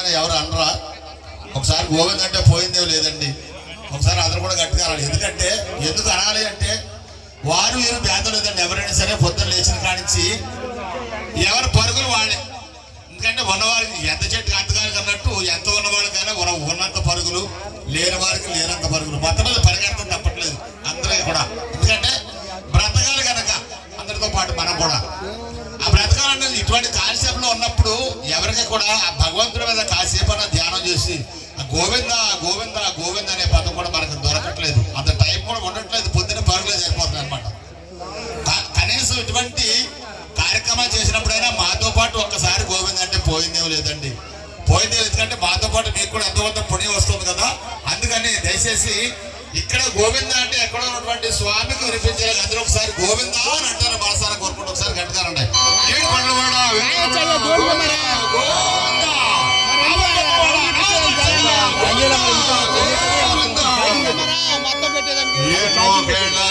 ఏమైనా ఎవరు అనరా? ఒకసారి గోవింద్ అంటే పోయిందే లేదండి. ఒకసారి అందరు కూడా గట్టిగా ఎందుకంటే ఎందుకు అనాలి అంటే వారు వీరు భేదం లేదండి. ఎవరైనా సరే పొద్దున లేచిన కానించి ఎవరి పరుగులు వాళ్ళే ఎందుకంటే ఉన్నవారికి ఎంత చెట్టుకి అంతకాలి అన్నట్టు ఎంత ఉన్నవాడికైనా ఉన్నంత పరుగులు లేని వారికి లేనంత పరుగులు. మొత్తం మీద పరిగెడతాం తప్ప ఎవరికి కూడా ఆ భగవంతుడి మీద కాసేపు అన్న ధ్యానం చేసి ఆ గోవింద గోవింద గోవింద అనే పదం కూడా మనకు దొరకట్లేదు. అంత టైం కూడా ఉండట్లేదు. పొద్దున్న పరుగులే సరిపోతుంది అనమాట కనీసం ఇటువంటి కార్యక్రమాలు చేసినప్పుడైనా మాతో పాటు ఒక్కసారి గోవింద అంటే పోయిందేమో లేదండి. పోయిందేమో ఎందుకంటే మాతో పాటు మీకు కూడా ఎంతో కొంత పుణ్యం వస్తుంది కదా. అందుకని దయచేసి ఇక్కడ గోవింద అంటే ఎక్కడ ఉన్నటువంటి స్వామికి వినిపించాలి అందరూ ఒకసారి గోవింద అని అంటారు Yeah, no, I'm man. Uh,